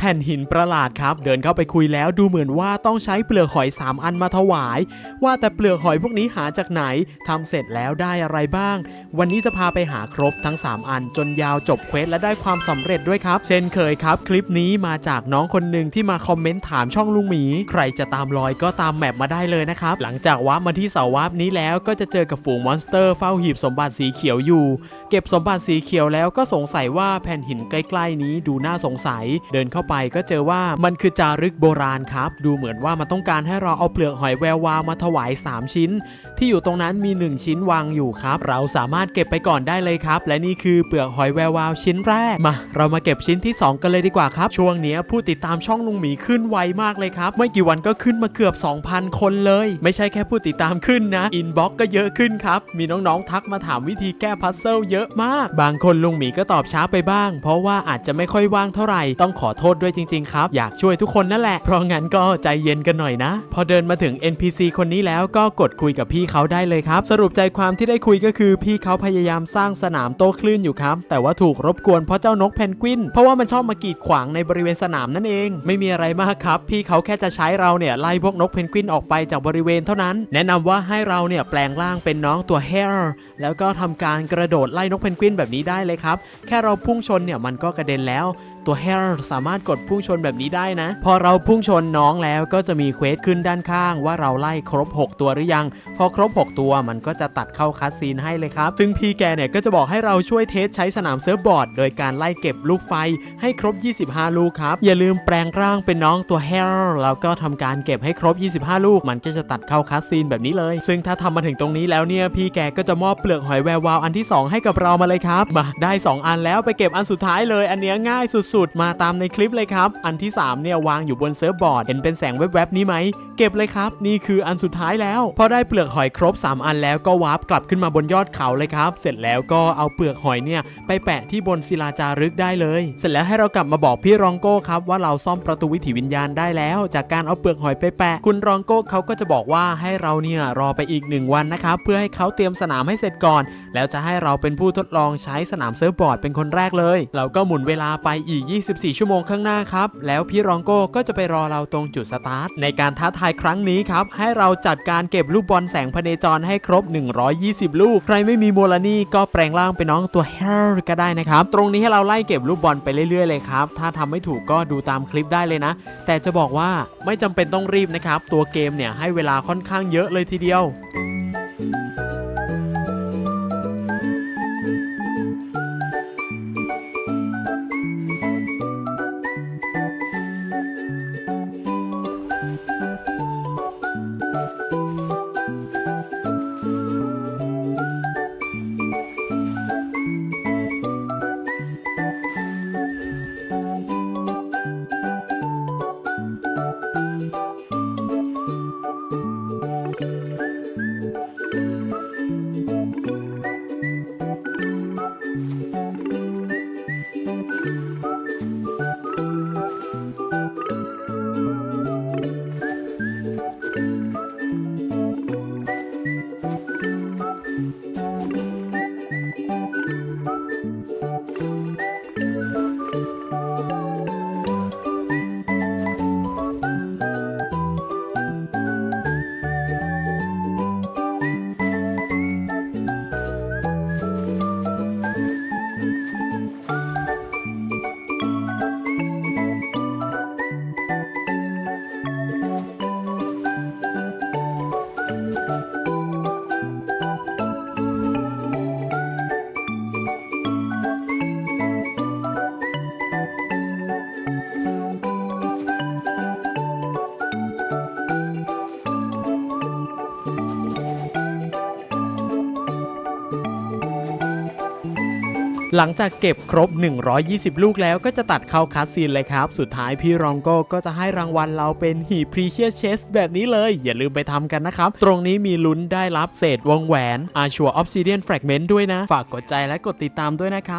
แผ่นหินประหลาดครับ เดินเข้าไปคุยแล้วดูเหมือนว่าต้องใช้เปลือกหอย 3 อันมาถวาย ว่าแต่เปลือกหอยพวกนี้หาจากไหนทำเสร็จแล้วได้อะไรบ้าง วันนี้จะพาไปหาครบทั้ง 3 อันจนยาวจบเควสและได้ความสำเร็จด้วยครับ เช่นเคยครับ คลิปนี้มาจากน้องคนหนึ่งที่มาคอมเมนต์ถามช่องลุงหมี ใครจะตามรอยก็ตามแมปมาได้เลยนะครับหลังจากวาร์ปมาที่เสาวาร์ปนี้แล้วก็จะเจอกับฝูงมอนสเตอร์เฝ้าหีบสมบัติสีเขียวอยู่ เก็บสมบัติสีเขียวแล้วก็สงสัยว่าแผ่นหินใกล้ ๆ นี้ดูน่าสงสัย เดินเข้าไปก็เจอว่ามันคือจารึกโบราณครับ ดูเหมือนว่ามันต้องการให้เราเอาเปลือกหอยแวววาวมาถวาย 3 ชิ้น ที่อยู่ตรงนั้นมี 1 ชิ้นวางอยู่ครับ เราสามารถเก็บไปก่อนได้เลยครับ และนี่คือเปลือกหอยแวววาวชิ้นแรกมา เรามาเก็บชิ้นที่ 2 กันเลยดีกว่าครับ ช่วงนี้ผู้ติดตามช่องลุงหมีขึ้นไวมากเลยครับ ไม่กี่วันก็ขึ้นมาเกือบ 2,000 คนเลย ไม่ใช่แค่ผู้ติดตามขึ้นนะอินบ็อกก็เยอะขึ้นครับมีน้องๆทักมาถามวิธีแก้พัซเซิลเยอะมาก บางคนลุงหมีก็ตอบช้าไปบ้าง เพราะว่าอาจจะไม่ค่อยว่างเท่าไหร่ต้องขอโทษด้วยจริง ๆ ครับ อยากช่วยทุกคนนั่นแหละ เพราะงั้นก็ใจเย็นกันหน่อยนะ พอเดินมาถึง NPC คนนี้แล้วก็กดคุยกับพี่เขาได้เลยครับ สรุปใจความที่ได้คุยก็คือ พี่เขาพยายามสร้างสนามโต้คลื่นอยู่ครับ แต่ว่าถูกรบกวนเพราะเจ้านกเพนกวิน เพราะว่ามันชอบมากีดขวางในบริเวณสนามนั่นเอง ไม่มีอะไรมากครับ พี่เขาแค่จะใช้เราเนี่ยไล่พวกนกเพนกวินออกไปจากบริเวณเท่านั้น แนะนำว่าให้เราเนี่ยแปลงร่างเป็นน้องตัว hare แล้วก็ทำการกระโดดไล่นกเพนกวินแบบนี้ได้เลยครับ แค่เราพุ่งชนเนี่ยมันก็กระเด็นแล้ว ตัว hare สามารถกดพุ่งชนแบบนี้ได้นะ พอเราพุ่งชนน้องแล้วก็จะมีเควสขึ้นด้านข้างว่าเราไล่ครบ 6 ตัวหรือยัง พอครบ 6 ตัวมันก็จะตัดเข้าคัสซีนให้เลยครับซึ่งพี่แกเนี่ยก็จะบอกให้เราช่วยเทสใช้สนามเซิร์ฟบอร์ด โดยการไล่เก็บลูกไฟให้ครบ 25 ลูกครับ อย่าลืมแปลงร่างเป็นน้องตัว hare แล้วก็ทำการเก็บให้ครบ 25 ลูก มันก็จะตัดเข้าคัสซีนแบบนี้เลย ซึ่งถ้าทำมาถึงตรงนี้แล้วเนี่ยพี่แกก็จะมอบเปลือกหอยแวววาวอันที่ 2 ให้กับเรามาเลยครับ มาได้ 2 อันแล้วไปเก็บอันสุดท้ายเลย อันเนี้ยง่ายสุดๆ มาตามในคลิปเลยครับ อันที่ 3 เนี่ยวางอยู่บนเซิร์ฟบอร์ด เห็นเป็นแสงแวบๆนี้ไหม เก็บเลยครับ นี่คืออันสุดท้ายแล้ว พอได้เปลือกหอยครบ 3 อันแล้วก็วาร์ปกลับขึ้นมาบนยอดเขาเลยครับ เสร็จแล้วก็เอาเปลือกหอยเนี่ยไปแปะที่บนศิลาจารึกได้เลย เสร็จแล้วให้เรากลับมาบอกพี่รองโก้ครับว่าเราซ่อมประตูวิถีวิญญาณได้แล้ว จากการเอาเปลือกหอยไปแปะ คุณรองโก้เขาก็จะบอกว่าให้เราเนี่ยรอไปอีกหนึ่งวันนะครับเพื่อให้เขาเตรียมสนามให้เสร็จก่อน แล้วจะให้เราเป็นผู้ทดลองใช้สนามเซิร์ฟบอร์ดเป็นคนแรกเลย เราก็หมุนเวลาไปอีก 24 ชั่วโมงข้างหน้าครับ แล้วพี่รองโก้ก็จะไปรอเราตรงจุดสตาร์ทในการท้าทายครั้งนี้ครับ ให้เราจัดการเก็บลูกบอลแสงพเนจรให้ครบ 120 ลูก ใครไม่มีโมลานี่ก็แปลงร่างเป็นน้องตัวเฮร์ก็ได้นะครับ ตรงนี้ให้เราไล่เก็บลูกบอลไปเรื่อยๆเลยครับ ถ้าทำไม่ถูกก็ดูตามคลิปได้เลยนะ แต่จะบอกว่าไม่จำเป็นต้องรีบนะครับ ตัวเกมเนี่ยให้เวลาค่อนข้างเยอะเลยทีเดียว หลังจากเก็บครบ 120 ลูกแล้วก็จะตัดเข้าคัสซีนเลยครับ สุดท้ายพี่รองโก้ก็จะให้รางวัลเราเป็นหีพรีเชียสเชสแบบนี้เลย อย่าลืมไปทำกันนะครับ ตรงนี้มีลุ้นได้รับเศษวงแหวนอาชัวออฟซิเดียนแฟกเมนต์ด้วยนะ ฝากกดใจและกดติดตามด้วยนะครับ